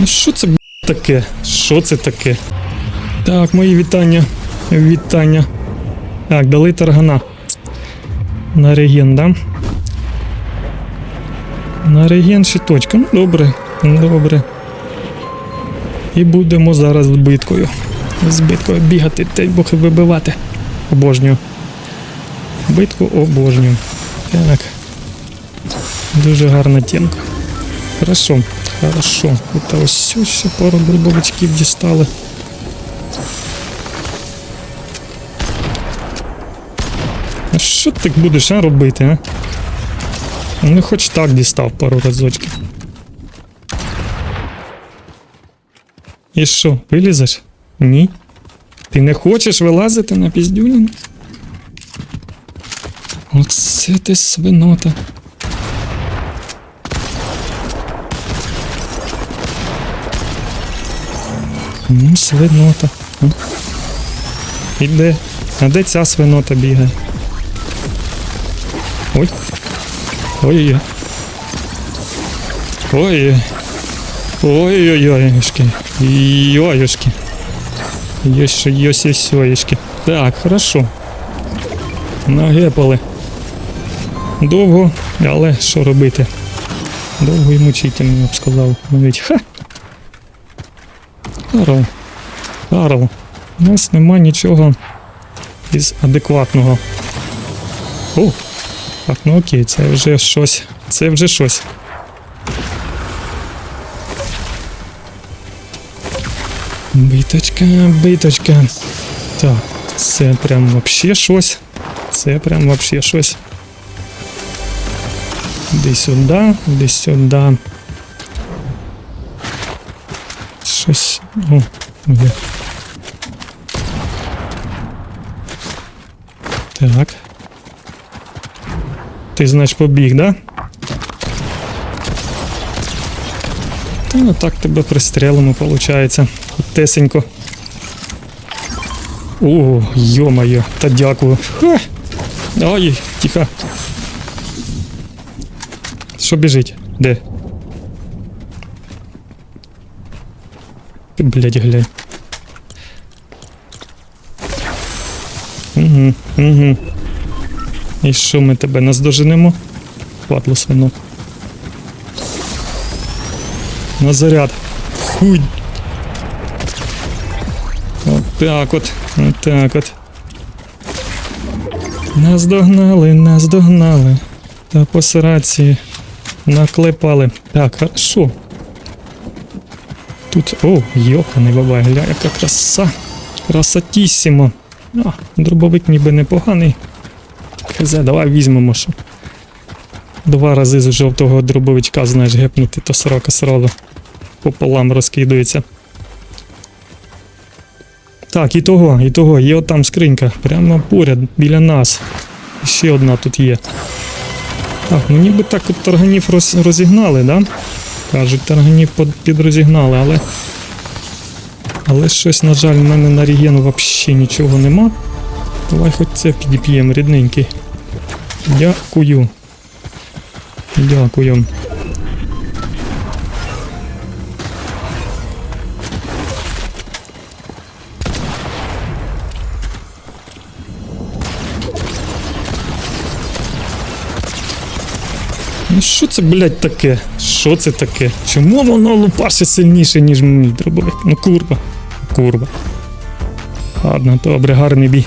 Ну що це б**, таке? Що це таке? Так, мої вітання. Вітання. Так, дали таргана. На реген, да? На реген щиточка. Ну, добре, добре. І будемо зараз з биткою. З биткою бігати та й бог вибивати. Обожнюю. Битку обожнюю. Так. Дуже гарна тінка. Хорошо, хорошо. Це ось ще пару дробовичків дістали. А що ти будеш а, робити, а? Ну хоч так дістав пару разочків. І що, вилізеш? Ні. Ти не хочеш вилазити на піздюлін? Оце ти свинота. Ну, свинота. І де? А де ця свинота бігає? Ой. Ой-ой-ой. Ой. Ой-ой-ой-ошки. Йошки. Йошки, йосі Так, хорошо. Нагепали. Довго, але що робити? Довго і мучительно, я б сказав. Навіть ха. Карл. Карл. У нас нема нічого із адекватного. О! Так, ну окей, це вже щось. Це вже щось. Биточка, биточка. Так, це прям вообще щось. Це прям вообще щось. Іди сюди, іди сюди. Щось. О, є. Так. Ти, значить, побіг, да? Та ну так тебе пристрелимо, виходить. Тесенько. О, йо-моє, та дякую. Ха! Ой, тихо. Що біжить? Де? Ти, блядь, глянь. Угу, угу. І що ми тебе наздоженемо? Хватло свинок. На заряд. Хуй. От так от. От так от. Нас догнали, нас догнали. Та по сраці наклепали. Так, хорошо. Тут. О, йоханий бабай, гля, яка краса. Красотісімо. А, дробовик ніби непоганий. Хз, давай візьмемо що. Два рази з жовтого дробовичка, знаєш, гепнути, то сорока сразу пополам розкидується. Так, і того, і того, є отам скринька. Прямо поряд, біля нас. Ще одна тут є. Так, ну ніби так от тарганів роз, розігнали, да? Кажуть, тарганів підрозігнали, але. Але щось, на жаль, в мене на регіону взагалі нічого нема. Давай хоч це підіп'ємо, рідненький. Дякую. Дякую. Ну що це, блядь, таке? Що це таке? Чому воно лупаше сильніше, ніж мій дробовик? Ну курва. Курва. Ладно, добре, гарний бій.